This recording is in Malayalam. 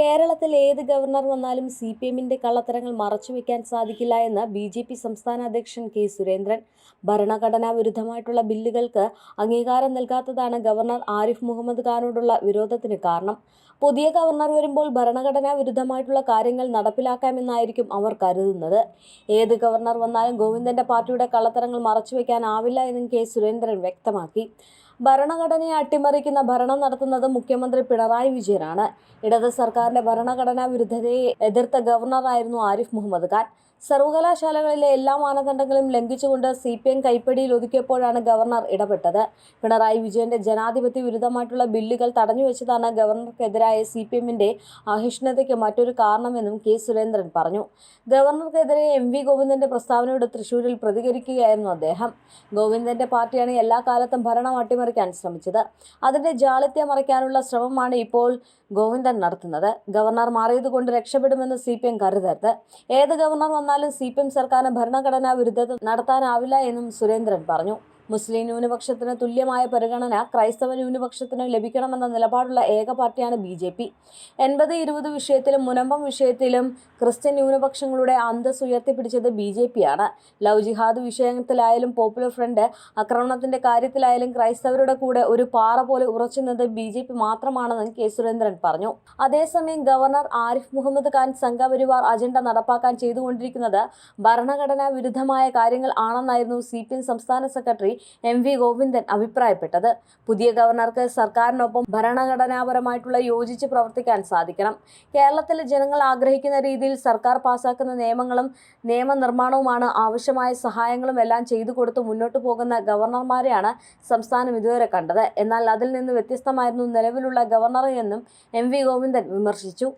കേരളത്തിൽ ഏത് ഗവർണർ വന്നാലും സി പി എമ്മിന്റെ കള്ളത്തരങ്ങൾ മറച്ചുവെക്കാൻ സാധിക്കില്ല എന്ന് ബി ജെ പി സംസ്ഥാന അധ്യക്ഷൻ കെ സുരേന്ദ്രൻ. ഭരണഘടനാ വിരുദ്ധമായിട്ടുള്ള ബില്ലുകൾക്ക് അംഗീകാരം നൽകാത്തതാണ് ഗവർണർ ആരിഫ് മുഹമ്മദ് ഖാനോടുള്ള വിരോധത്തിന് കാരണം. പുതിയ ഗവർണർ വരുമ്പോൾ ഭരണഘടനാ വിരുദ്ധമായിട്ടുള്ള കാര്യങ്ങൾ നടപ്പിലാക്കാമെന്നായിരിക്കും അവർ കരുതുന്നത്. ഏത് ഗവർണർ വന്നാലും ഗോവിന്ദന്റെ പാർട്ടിയുടെ കള്ളത്തരങ്ങൾ മറച്ചുവെക്കാനാവില്ല എന്നും കെ സുരേന്ദ്രൻ വ്യക്തമാക്കി. ഭരണഘടനയെ അട്ടിമറിക്കുന്ന ഭരണം നടത്തുന്നത് മുഖ്യമന്ത്രി പിണറായി വിജയനാണ്. ഇടത് സർക്കാരിന്റെ ഭരണഘടനാ വിരുദ്ധതയെ എതിർത്ത ഗവർണറായിരുന്നു ആരിഫ് മുഹമ്മദ് ഖാൻ. സർവകലാശാലകളിലെ എല്ലാ മാനദണ്ഡങ്ങളും ലംഘിച്ചുകൊണ്ട് സി പി എം കൈപ്പടിയിൽ ഒതുക്കിയപ്പോഴാണ് ഗവർണർ ഇടപെട്ടത്. പിണറായി വിജയന്റെ ജനാധിപത്യ വിരുദ്ധമായിട്ടുള്ള ബില്ലുകൾ തടഞ്ഞു വെച്ചതാണ് ഗവർണർക്കെതിരായ സി പി എമ്മിന്റെ അഹിഷ്ണുതയ്ക്ക് മറ്റൊരു കാരണമെന്നും കെ സുരേന്ദ്രൻ പറഞ്ഞു. ഗവർണർക്കെതിരെ എം വി ഗോവിന്ദന്റെ പ്രസ്താവനയോട് തൃശൂരിൽ പ്രതികരിക്കുകയായിരുന്നു അദ്ദേഹം. ഗോവിന്ദന്റെ പാർട്ടിയാണ് എല്ലാ കാലത്തും ഭരണം അട്ടിമറിക്കാൻ ശ്രമിച്ചത്. അതിന്റെ ജാളിത്യം മറയ്ക്കാനുള്ള ശ്രമമാണ് ഇപ്പോൾ ഗോവിന്ദൻ നടത്തുന്നത്. ഗവർണർ മാറിയതുകൊണ്ട് രക്ഷപ്പെടുമെന്ന് സി പി എം കരുതരുത്. ഏത് ഗവർണർ വന്നാലും സി പി എം സർക്കാരിന് ഭരണഘടനാ വിരുദ്ധത നടത്താനാവില്ല എന്നും സുരേന്ദ്രൻ പറഞ്ഞു. മുസ്ലിം ന്യൂനപക്ഷത്തിന് തുല്യമായ പരിഗണന ക്രൈസ്തവ ന്യൂനപക്ഷത്തിന് ലഭിക്കണമെന്ന നിലപാടുള്ള ഏക പാർട്ടിയാണ് ബി ജെ പി. എൺപത് ഇരുപത് വിഷയത്തിലും മുനമ്പം വിഷയത്തിലും ക്രിസ്ത്യൻ ന്യൂനപക്ഷങ്ങളുടെ അന്തസ് ഉയർത്തിപ്പിടിച്ചത് ബി ജെ പിയാണ് ലവ് ജിഹാദ് വിഷയത്തിലായാലും പോപ്പുലർ ഫ്രണ്ട് ആക്രമണത്തിന്റെ കാര്യത്തിലായാലും ക്രൈസ്തവരുടെ കൂടെ ഒരു പാറ പോലെ ഉറച്ചുനിന്നത് ബി ജെ പി മാത്രമാണെന്നും കെ സുരേന്ദ്രൻ പറഞ്ഞു. അതേസമയം ഗവർണർ ആരിഫ് മുഹമ്മദ് ഖാൻ സംഘപരിവാർ അജണ്ട നടപ്പാക്കാൻ ചെയ്തുകൊണ്ടിരിക്കുന്നത് ഭരണഘടനാ വിരുദ്ധമായ കാര്യങ്ങൾ ആണെന്നായിരുന്നു സി പി എം സംസ്ഥാന സെക്രട്ടറി എം വി ഗോവിന്ദൻ അഭിപ്രായപ്പെട്ടത്. പുതിയ ഗവർണർക്ക് സർക്കാരിനൊപ്പം ഭരണഘടനാപരമായിട്ടുള്ള യോജിച്ച് പ്രവർത്തിക്കാൻ സാധിക്കണം. കേരളത്തിലെ ജനങ്ങൾ ആഗ്രഹിക്കുന്ന രീതിയിൽ സർക്കാർ പാസാക്കുന്ന നിയമങ്ങളും നിയമനിർമ്മാണവുമാണ് ആവശ്യമായ സഹായങ്ങളും എല്ലാം ചെയ്തു കൊടുത്ത് മുന്നോട്ട് പോകുന്ന ഗവർണർമാരെയാണ് സംസ്ഥാനം ഇതുവരെ കണ്ടത്. എന്നാൽ അതിൽ നിന്ന് വ്യത്യസ്തമായിരുന്നു നിലവിലുള്ള ഗവർണർ എന്നും എം വി ഗോവിന്ദൻ വിമർശിച്ചു.